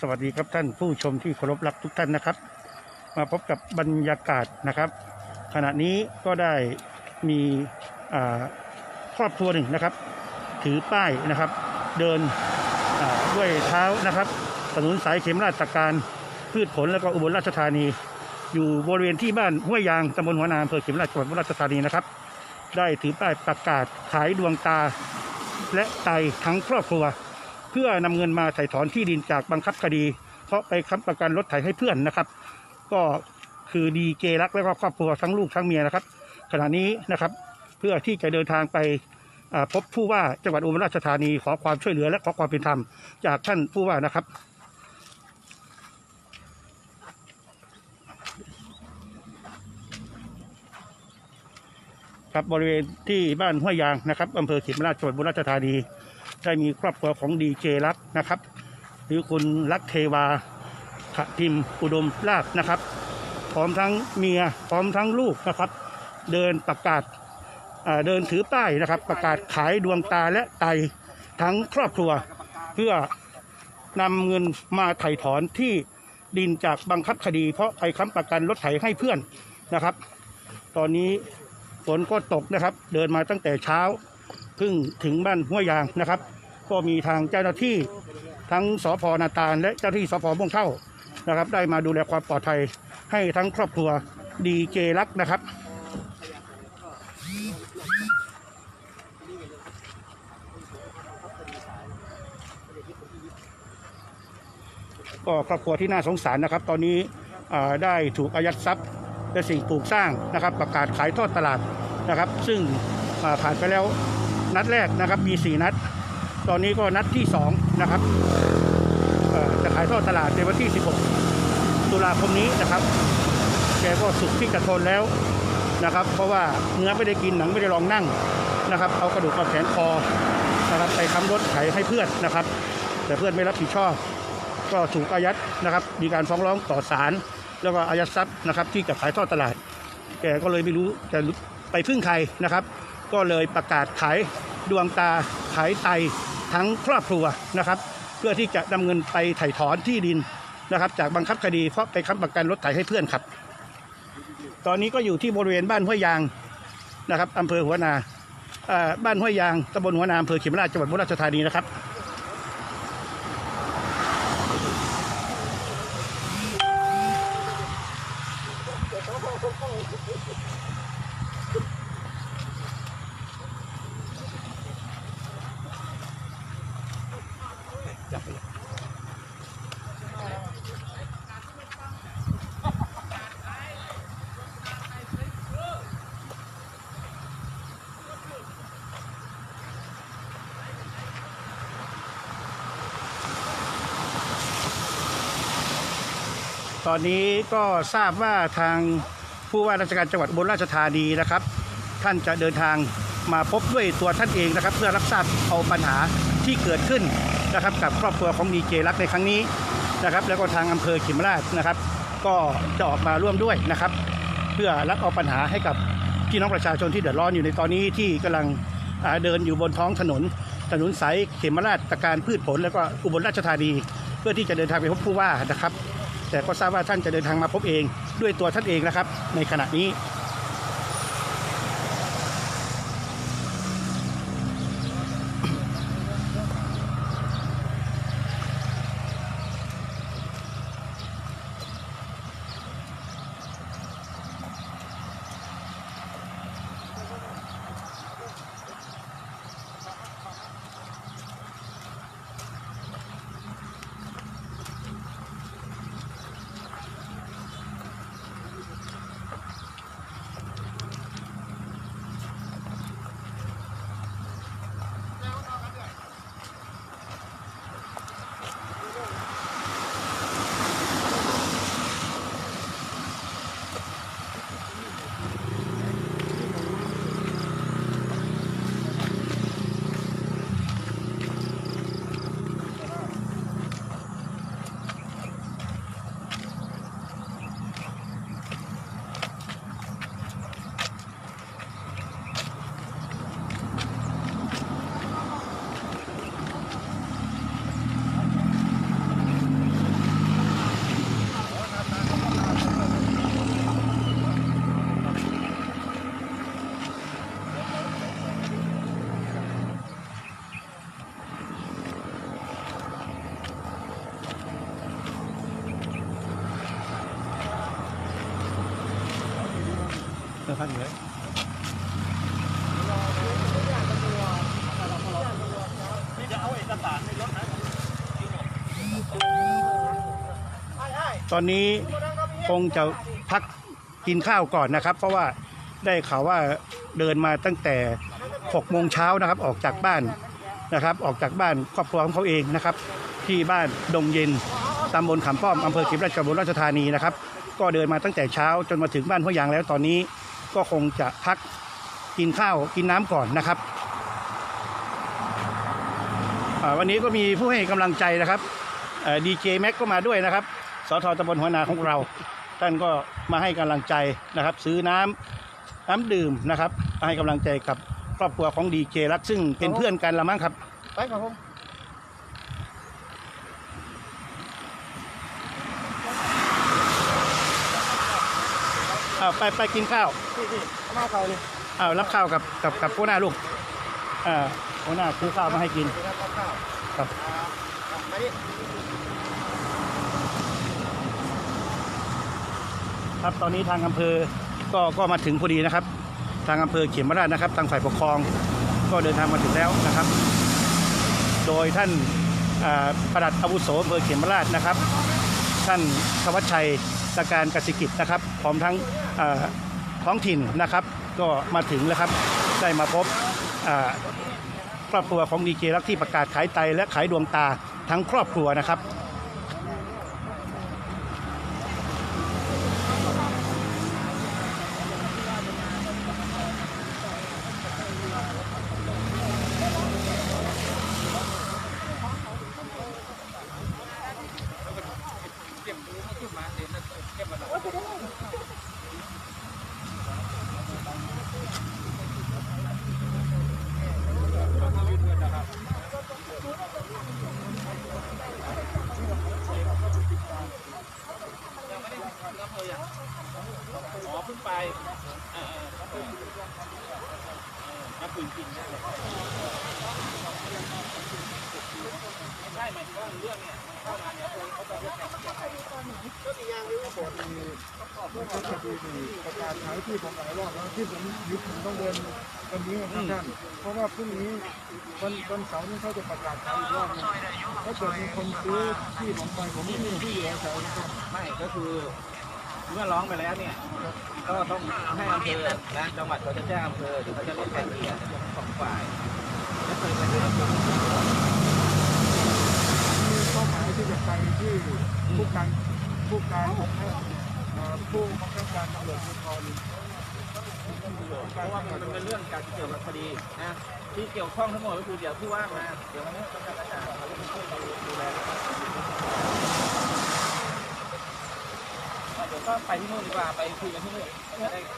สวัสดีครับท่านผู้ชมที่เคารพรักทุกท่านนะครับ มาพบกับบรรยากาศนะครับ ขณะนี้ก็ได้มีครอบครัวหนึ่งนะครับ ถือป้ายนะครับ เดินด้วยเท้านะครับถนนสายเข็มราชการพืชผลแล้วก็อุบลราชธานี อยู่บริเวณที่บ้านห้วยยางตำบลหัวนาอำเภอเข็มราชจังหวัดอุบลราชธานีนะครับ ได้ถือป้ายประกาศขายดวงตา และไตทั้งครอบครัว เพื่อนำเงินมาถ่ายถอนที่ดินจากบังคับคดี เพราะไปค้ำประกันรถไถให้เพื่อนนะครับ ก็คือดีเจรักและก็ครอบครัวทั้งลูกทั้งเมียนะครับ ขณะนี้นะครับเพื่อที่จะเดินทางไปพบผู้ว่าจังหวัดอุบลราชธานีขอความช่วยเหลือและขอความเป็นธรรมจากท่านผู้ว่านะครับครับบริเวณที่บ้านห้วยยางนะครับอำเภอเขมราชจังหวัดอุบลราชธานี ได้มีครอบครัวของดีเจรักนะครับ หรือคุณรักเทวาขพิมอุดมลาภนะครับ พร้อมทั้งเมียพร้อมทั้งลูกนะครับ เดินประกาศเดินถือป้ายนะครับ ประกาศขายดวงตาและไตทั้งครอบครัว เพื่อนำเงินมาไถ่ถอนที่ดินจากบังคับคดี เพราะไปค้ำประกันรถไถให้เพื่อนนะครับ ตอนนี้ฝนก็ตกนะครับ เดินมาตั้งแต่เช้า เพิ่งถึงบ้านห้วยยางนะครับ ก็มีทางเจ้าหน้าที่ทั้งสพนาตาลและเจ้าหน้าที่สพม่วงเท่านะครับ ได้มาดูแลความปลอดภัยให้ทั้งครอบครัวดีเจรักนะครับก็ครอบครัวที่น่าสงสารนะครับ ตอนนี้ได้ถูกอายัดทรัพย์และสิ่งปลูกสร้างนะครับ ประกาศขายทอดตลาดนะครับ ซึ่งผ่านไปแล้ว นัดแรกนะครับมี 4 นัด ตอนนี้ก็นัดที่ 2 นะครับจะขายทอดตลาดในวันที่ 16 ตุลาคมนี้นะครับ แกก็สุดที่กระทนแล้วนะครับ เพราะว่าเนื้อไม่ได้กินหนังไม่ได้ลองนั่งนะครับ เอากระดูกเอาแขนคอนะครับไปค้ำรถไถให้เพื่อนนะครับ แต่เพื่อนไม่รับผิดชอบ ก็ถูกอายัดนะครับ มีการฟ้องร้องต่อศาลแล้วก็อายัดทรัพย์นะครับ ที่จะขายทอดตลาด แกก็เลยไม่รู้จะไปพึ่งใครนะครับ ก็เลยประกาศขายดวงตาขายไตทั้งครอบครัวนะครับ เพื่อที่จะนำเงินไปไถ่ถอนที่ดินนะครับ จากบังคับคดีเพราะไปค้ำประกันรถไถให้เพื่อนครับ ตอนนี้ก็อยู่ที่บริเวณบ้านห้วยยางนะครับอำเภอหัวนาบ้านห้วยยางตำบลหัวนาอำเภอเขมราชจังหวัดอุราชธานีนะครับ ตอนนี้ก็ทราบว่าทางผู้ว่าราชการจังหวัดอุบลราชธานีนะครับ ท่านจะเดินทางมาพบด้วยตัวท่านเองนะครับ เพื่อรับทราบเอาปัญหาที่เกิดขึ้นนะครับ กับครอบครัวของดีเจรักในครั้งนี้นะครับ แล้วก็ทางอำเภอขิมราชนะครับ ก็จะออกมาร่วมด้วยนะครับ เพื่อรับเอาปัญหาให้กับพี่น้องประชาชนที่เดือดร้อนอยู่ในตอนนี้ที่กำลังเดินอยู่บนท้องถนน ถนนสายเขมราชตะการพืชผล แล้วก็อุบลราชธานี เพื่อที่จะเดินทางไปพบผู้ว่านะครับ แต่ก็ทราบว่าท่านจะเดินทางมาพบเองด้วยตัวท่านเองนะครับ ในขณะนี้ ตอนนี้คงจะพักกินข้าวก่อนนะครับ เพราะว่าได้ข่าวว่าเดินมาตั้งแต่6โมงเช้านะครับ ออกจากบ้านนะครับ ออกจากบ้านครอบครัวของเขาเองนะครับ ที่บ้านดงเย็นตำบลขามป้อมอำเภอเขมราชจังหวัดอุบลราชธานีนะครับ ก็เดินมาตั้งแต่เช้าจนมาถึงบ้านห้วยยางแล้วตอนนี้ก็คงจะพักกินข้าวกินน้ำก่อนนะครับวันนี้ก็มีผู้ให้กำลังใจนะครับดีเจแม็กก็มาด้วยนะครับ สทตำบลหัวนาของเรา ท่านก็มาให้กำลังใจนะครับ ซื้อน้ำน้ำดื่มนะครับมาให้กำลังใจกับครอบครัวของดีเจรักซึ่งเป็นเพื่อนกันละมั้งครับ ไปครับผมอ้าวไปไปกินข้าวพี่พี่เอามาเขาเลยอ้าวรับข้าวกับกับกับหัวหน้าลูกอ่าหัวหน้าซื้อข้าวมาให้กินครับข้าวข้าวครับอ่าไปดิ ครับตอนนี้ทางอำเภอก็ก็มาถึงพอดีนะครับ ทางอำเภอเขียมราชนะครับ ทางฝ่ายปกครอง ก็เดินทางมาถึงแล้วนะครับ โดยท่านอ่าปลัดอาวุโสอำเภอเขียมราชนะครับ ท่านธวัชชัยสการกสิกิจนะครับ พร้อมทั้งท้องถิ่นนะครับ ก็มาถึงแล้วครับได้มาพบครอบครัวของดีเจรักที่ประกาศขายไตและขายดวงตาทั้งครอบครัวนะครับ อ๋อเพิ่งไปเออเออครับปืนจริงได้เลยใช่หมายถึงว่าเรื่องเนี่ยเข้ามาเนี่ยเขาจะเรียกแข่ง ก็มีอย่างนี้ผมมีผู้ทำคดีประกาศขายที่ผมหลายรอบแล้วที่ผมยึดผมต้องเดินวันนี้ครับท่านเพราะว่าพรุ่งนี้ วันเสาร์นี้เขาจะประกาศขายอีกรอบนึงถ้าเกิดมีคนซื้อที่ผมไปผมไม่มีที่อยู่อาศัยนะครับ ไม่ก็คือเมื่อร้องไปแล้วเนี่ย ก็ต้องให้อำเภอและจังหวัดเขาจะแจ้งอำเภอหรือเขาจะเรียกแข่งเกียรติทั้งสองฝ่ายแล้วเคยไปที่อำเภอมีเป้าหมายที่จะไปที่ผู้การผู้การของเอ่อผู้บังคับการตำรวจภูธร เพราะว่ามันเป็นเรื่องการเกี่ยวกับคดีนะ ที่เกี่ยวข้องทั้งหมดก็คือเดี๋ยวผู้ว่ามา เดี๋ยววันนี้ต้องการอาจารย์เขาจะช่วยเราดูแลเดี๋ยวก็ไปที่นู่นดีกว่าไปคุยกันที่นู่น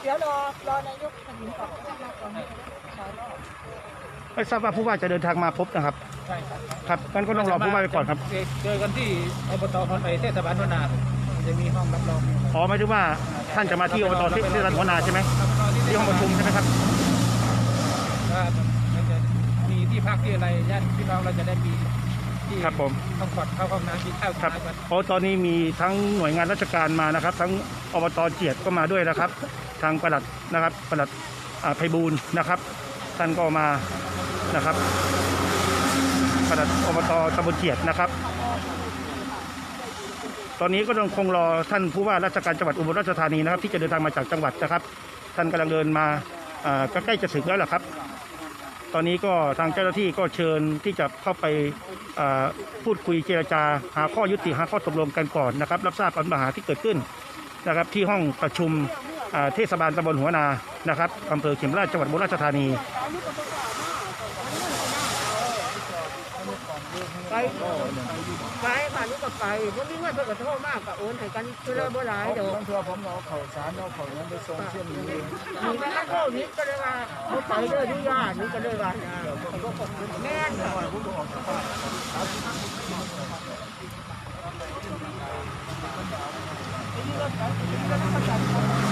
เดี๋ยวรอรอนายกตัดสินก่อนนะก่อนขอรอบไม่ทราบว่าผู้ว่าจะเดินทางมาพบนะครับ ใช่ครับ ครับงั้นก็ต้องรอผู้ว่าไปก่อนครับ เจอกันที่อบตคอนไปเทศบาลนนาจะมีห้องรับรองอ๋อหมายถึงว่าท่านจะมาที่อบตที่ที่รัฐหัวนาใช่ไหมที่ห้องประชุมใช่ไหมครับ ที่พักที่อะไรญาติพี่น้องเราจะได้มีที่ครับผมต้องกอดเข้าห้องน้ำกินข้าวครับกินน้ำกันโอ้ตอนนี้มีทั้งหน่วยงานราชการมานะครับ ทั้งอบตเจียดก็มาด้วยนะครับ ทางปลัดนะครับปลัดอ่าไพบูลย์นะครับ ท่านก็มานะครับปลัดอบตตำบลเจียดนะครับ ตอนนี้ก็ต้องคงรอท่านผู้ว่าราชการจังหวัดอุบลราชธานีนะครับ ที่จะเดินทางมาจากจังหวัดนะครับ ท่านกำลังเดินมาอ่าก็ใกล้จะถึงแล้วแหละครับ ตอนนี้ก็ทางเจ้าหน้าที่ก็เชิญที่จะเข้าไปพูดคุยเจรจา หาข้อยุติหาข้อตกลงกันก่อนนะครับ รับทราบปัญหาที่เกิดขึ้นนะครับที่ห้องประชุมเทศบาลตำบลหัวนานะครับอำเภอเขมราชจังหวัดบุรีราชธานี ไปไปผ่านนี้ก็ไปผมมีเงินเพื่อกระโทษมากกับโอนให้กันคือเลยบ่หลายเดี๋ยวต้องเชื่อผมเอาเข่าสารเอาเข่านั้นไปส่งเชื่อมนี้มีแม่โควิดก็เลยว่าเขาไปเด้อที่ญาตินี่ก็เลยว่าแม่นค่ะอันนี้ก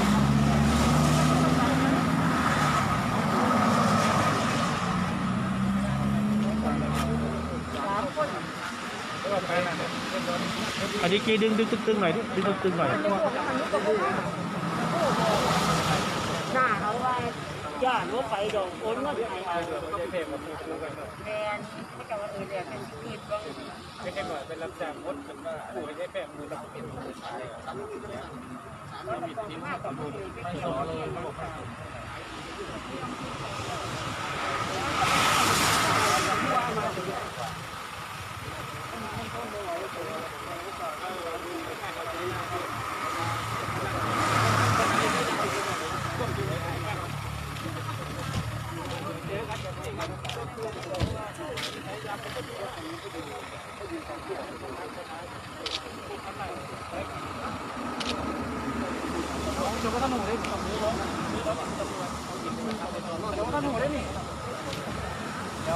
ี อันนี้กีดึงดึงตึงๆหน่อยดิดึงตึงๆหน่อยนน้าเขาว่าย่าหนูไปดอกโอนเงินให้เอาแมนไม่กับว่าเออเรียเป็นคืนบ้างไม่ใช่หน่อยเป็นรับจ้างมดเป็นว่าไม่ใช่แป้งมือเรับเป็นผู้ชายแล้วก็ต้องมากับผู้อื่นไปเที่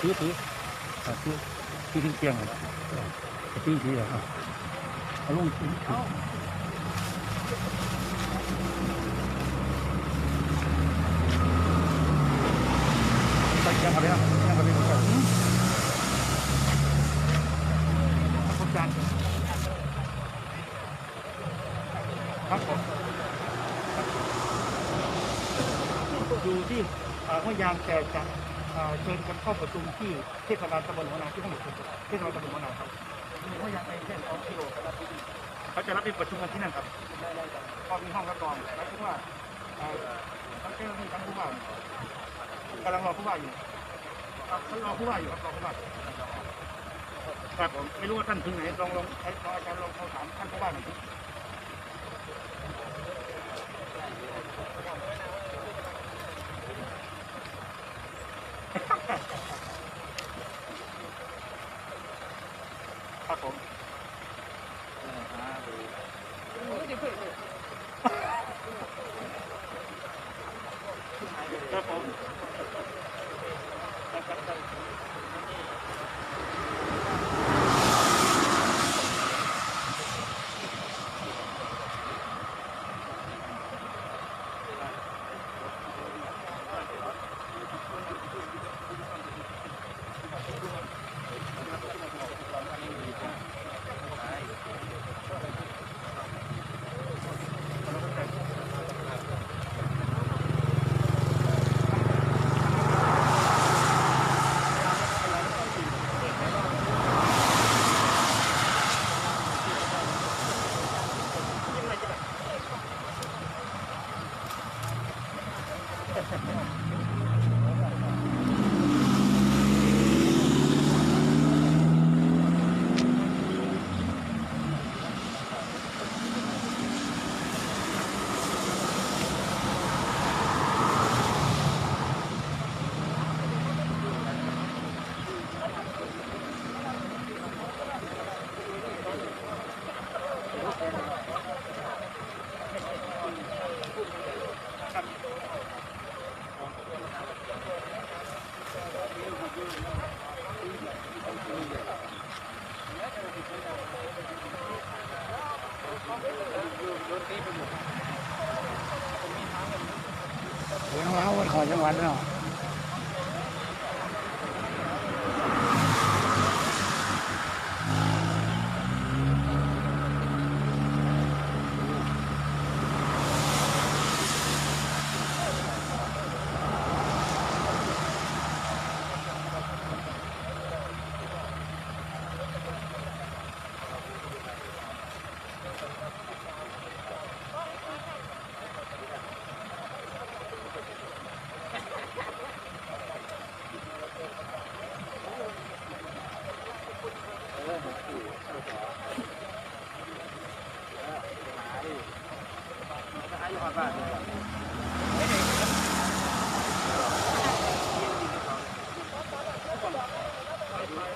ถือถือถืออะถือถือทิ้งเตียงถือถืออะเอาลงถือถือใส่ยังอะไรนะยังอะไรนะอืมขอบคุณครับครับผมอยู่ที่อ่าห้วยยางแต่จะอ่า เชิญกันเข้าประชุมที่เทศบาลตำบลหัวนาที่ห้องประชุมเทศบาลตำบลหัวนาครับมีห้วยยางในแค่สองกิโลครับเขาจะรับเป็นประชุมกันที่นั่นครับก็มีห้องรับรองหมายถึงว่าอ่าทั้งเจ้าที่ทั้งผู้ว่ากำลังรอผู้ว่าอยู่ครับท่านรอผู้ว่าอยู่ครับรอผู้ว่าครับผมไม่รู้ว่าท่านถึงไหนลองลองให้ลองอาจารย์ลองโทรถามท่านผู้ว่าหน่อย วัน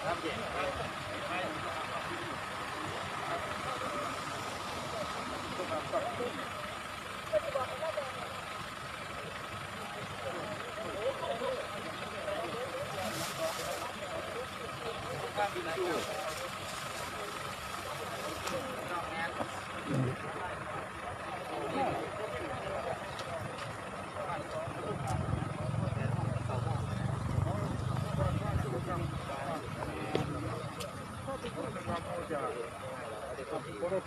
ข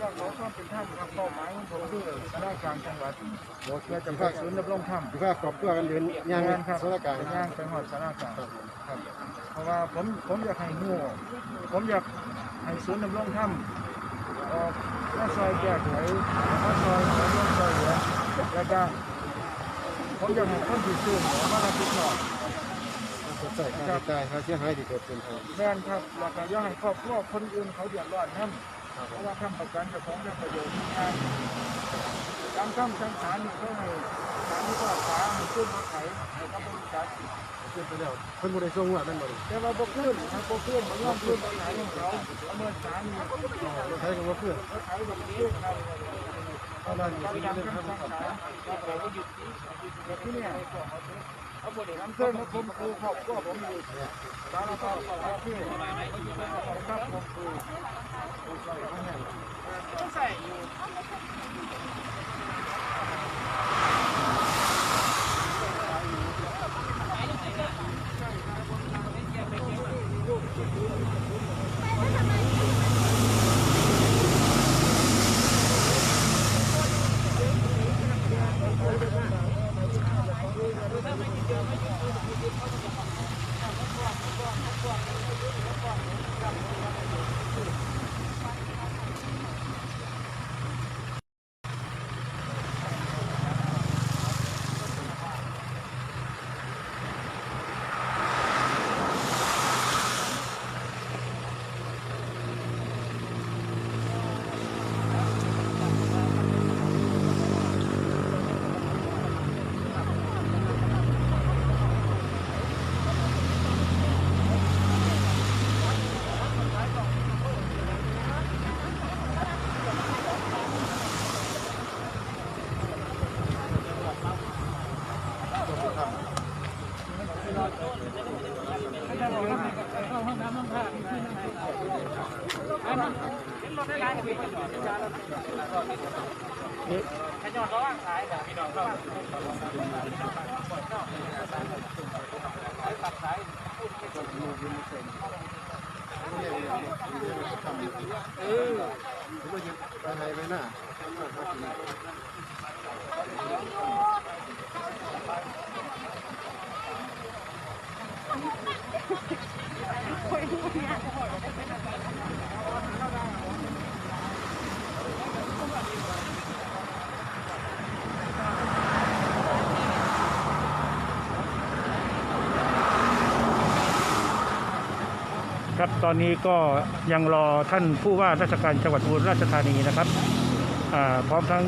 ว่าเขาชอบเป็นถ้ำครับเป้าหมายของผมคือคณะกลางจังหวัดเพื่อจะภาคศูนย์ดำรงธรรมที่ว่าครอบครัวกันเดินย่างงานครับสานการณ์ย่างไปหอดสารกลางครับเพราะว่าผมผมอยากให้หูผมอยากให้ศูนย์ดำรงธรรมออกมาซอยแก้ไขมาซอยขอร่วมซอยเหลือแล้วก็ผมอยากให้คนที่ซื้อมารับผิดชอบ สดใสค่าใช้จ่ายค่าเสียหายที่เกิดขึ้นครับ แม่นครับแล้วก็อย่าให้ครอบครัวคนอื่นเขาเดือดร้อนนั่นเพราะว่าทำประกันกับของได้ประโยชน์งานตามคำสั่งศาลนี่เขาให้ศาลที่ว่าศาลให้ขึ้นมาไขให้กับบริษัทขึ้นไปแล้วเพิ่นบ่ได้ส่งว่านั่นบ่ได้แต่ว่าบ่ขึ้นถ้าบ่ขึ้นมันย่อมขึ้นไปไหนของเขาประเมินศาลนี่ใช้คำว่าเพื่อนเขาไขแบบนี้ครับเพราะนั้นอยู่ตามที่คำเรื่องสั่งทำศาลครับเราก็หยุดแต่ที่เนี่ย เอาบ่ได้ทำเพิ่มมาผมคือครอบครัวผมอยู่สารภาพครับพี่ครับผมคือไป ครับตอนนี้ก็ยังรอท่านผู้ว่าราชการจังหวัดอุบลราชธานีนะครับพร้อมทั้ง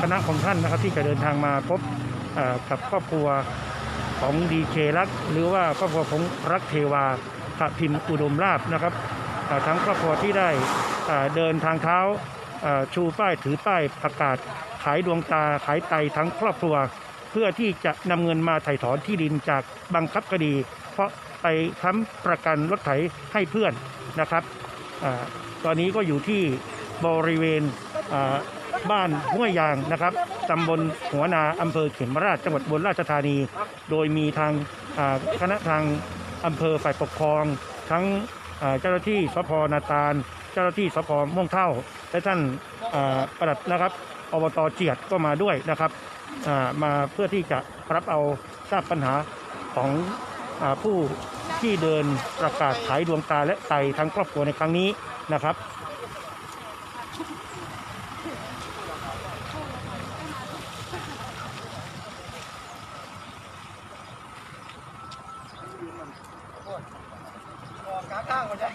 คณะของท่านนะครับที่จะเดินทางมาพบกับครอบครัว ของดีเครักหรือว่าครอบครัวของรักเทวาพระพิมพ์อุดมราบนะครับทั้งครอบครัวที่ได้เดินทางเท้าชูป้ายถือป้ายประกาศ ขายดวงตาขายไตทั้งครอบครัว เพื่อที่จะนำเงินมาไถ่ถอนที่ดินจากบังคับคดี เพราะไปค้ำประกันรถไถให้เพื่อนนะครับอตอนนี้ก็อยู่ที่บริเวณ บ้านห้วยยางนะครับตำบลหัวนาอำเภอเขมราชจังหวัดอุบลราชธานี โดยมีทางคณะทางอำเภอฝ่ายปกครอง ทั้งเจ้าหน้าที่สพนาตาล เจ้าหน้าที่สพม่วงเท่า และท่านอ่าปลัดนะครับอบตเจียดก็มาด้วยนะครับมาเพื่อที่จะรับเอาทราบปัญหาของอผู้ที่เดินประกาศขายดวงตาและไตทั้งครอบครัวในครั้งนี้นะครับ เอาอย่าง